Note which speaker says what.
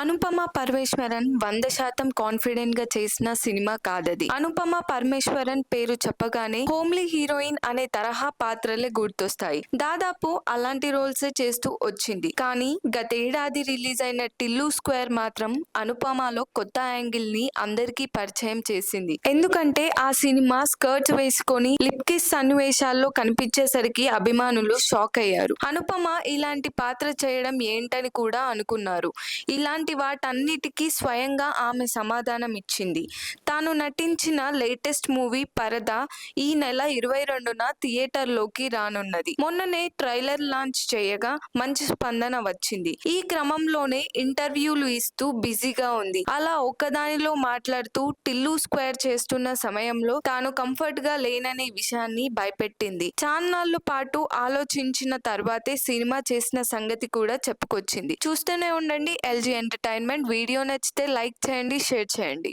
Speaker 1: అనుపమ పరమేశ్వరన్ వంద శాతం కాన్ఫిడెంట్గా చేసిన సినిమా కాదది. అనుపమ పరమేశ్వరన్ పేరు చెప్పగానే హోమ్లీ హీరోయిన్ అనే తరహా పాత్రలే గుర్తొస్తాయి. దాదాపు అలాంటి రోల్స్ చేస్తూ వచ్చింది. కానీ గతేడాది రిలీజ్ అయిన టిల్లు స్క్వేర్ మాత్రం అనుపమలో కొత్త యాంగిల్ని అందరికీ పరిచయం చేసింది. ఎందుకంటే ఆ సినిమా స్కర్ట్స్ వేసుకొని లిప్కిస్ సన్నివేశాల్లో కనిపించేసరికి అభిమానులు షాక్ అయ్యారు. అనుపమ ఇలాంటి పాత్ర చేయడం ఏంటని కూడా అనుకున్నారు. ఇలాంటి వాటన్నిటికీ స్వయంగా ఆమె సమాధానం ఇచ్చింది తాను నటించిన లేటెస్ట్ మూవీ పరద ఈ నెల ఇరవై రెండున థియేటర్లోకి రానున్నది. మొన్ననే ట్రైలర్ లాంచ్ చేయగా మంచి స్పందన వచ్చింది. ఈ క్రమంలోనే ఇంటర్వ్యూలు ఇస్తూ బిజీగా ఉంది. అలా ఒక్కదానిలో మాట్లాడుతూ టిల్లు స్క్వేర్ చేస్తున్న సమయంలో తాను కంఫర్ట్గా లేననే విషయాన్ని భయపెట్టింది. చాన్నాళ్ళ పాటు ఆలోచించిన తర్వాతే సినిమా చేసిన సంగతి కూడా చెప్పుకొచ్చింది. చూస్తూనే ఉండండి ఎల్జీ ఎంటర్టైన్మెంట్ వీడియో నచ్చితే లైక్ చేయండి షేర్ చేయండి.